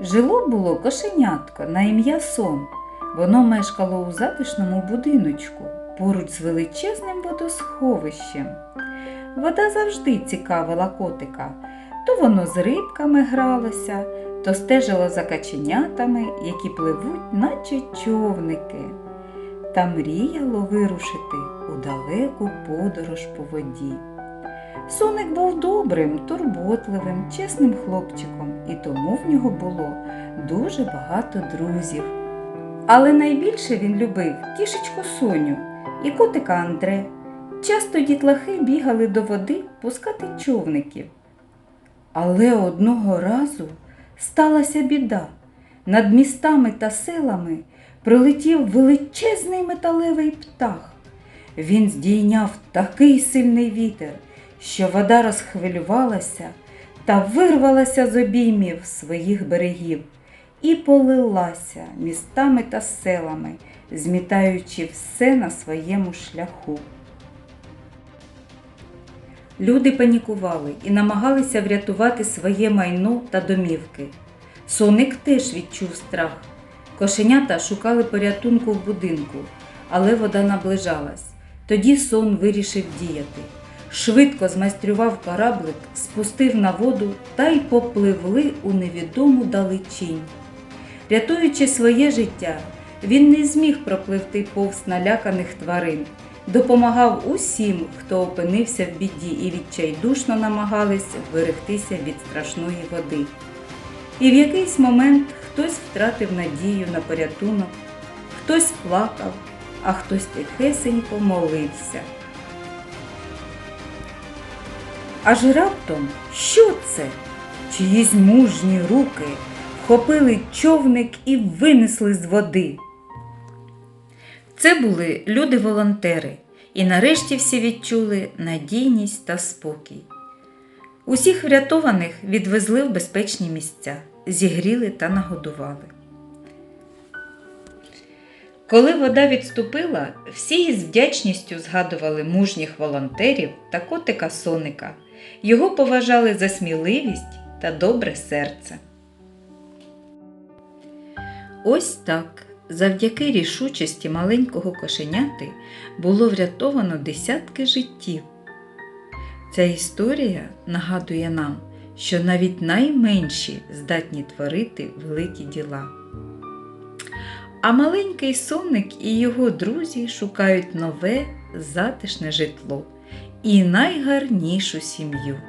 Жило було кошенятко на ім'я Сон. Воно мешкало у затишному будиночку поруч з величезним водосховищем. Вода завжди цікавила котика. То воно з рибками гралося, то стежило за каченятами, які пливуть, наче човники, та мріяло вирушити у далеку подорож по воді. Соник був добрим, турботливим, чесним хлопчиком, і тому в нього було дуже багато друзів. Але найбільше він любив кішечку Соню і котика Андре. Часто дітлахи бігали до води пускати човників. Але одного разу сталася біда. Над містами та селами прилетів величезний металевий птах. Він здійняв такий сильний вітер, що вода розхвилювалася та вирвалася з обіймів своїх берегів і полилася містами та селами, змітаючи все на своєму шляху. Люди панікували і намагалися врятувати своє майно та домівки. Соник теж відчув страх. Кошенята шукали порятунку в будинку, але вода наближалась. Тоді сон вирішив діяти. Швидко змайстрював кораблик, спустив на воду та й попливли у невідому далечінь. Рятуючи своє життя, він не зміг пропливти повз наляканих тварин, допомагав усім, хто опинився в біді і відчайдушно намагались вберегтися від страшної води. І в якийсь момент хтось втратив надію на порятунок, хтось плакав, а хтось тихесенько молився. Аж раптом що це? Чиїсь мужні руки вхопили човник і винесли з води. Це були люди-волонтери, і нарешті всі відчули надійність та спокій. Усіх врятованих відвезли в безпечні місця, зігріли та нагодували. Коли вода відступила, всі із вдячністю згадували мужніх волонтерів та котика Соника. Його поважали за сміливість та добре серце. Ось так, завдяки рішучості маленького кошеняти, було врятовано десятки життів. Ця історія нагадує нам, що навіть найменші здатні творити великі діла. А маленький соник і його друзі шукають нове затишне житло і найгарнішу сім'ю.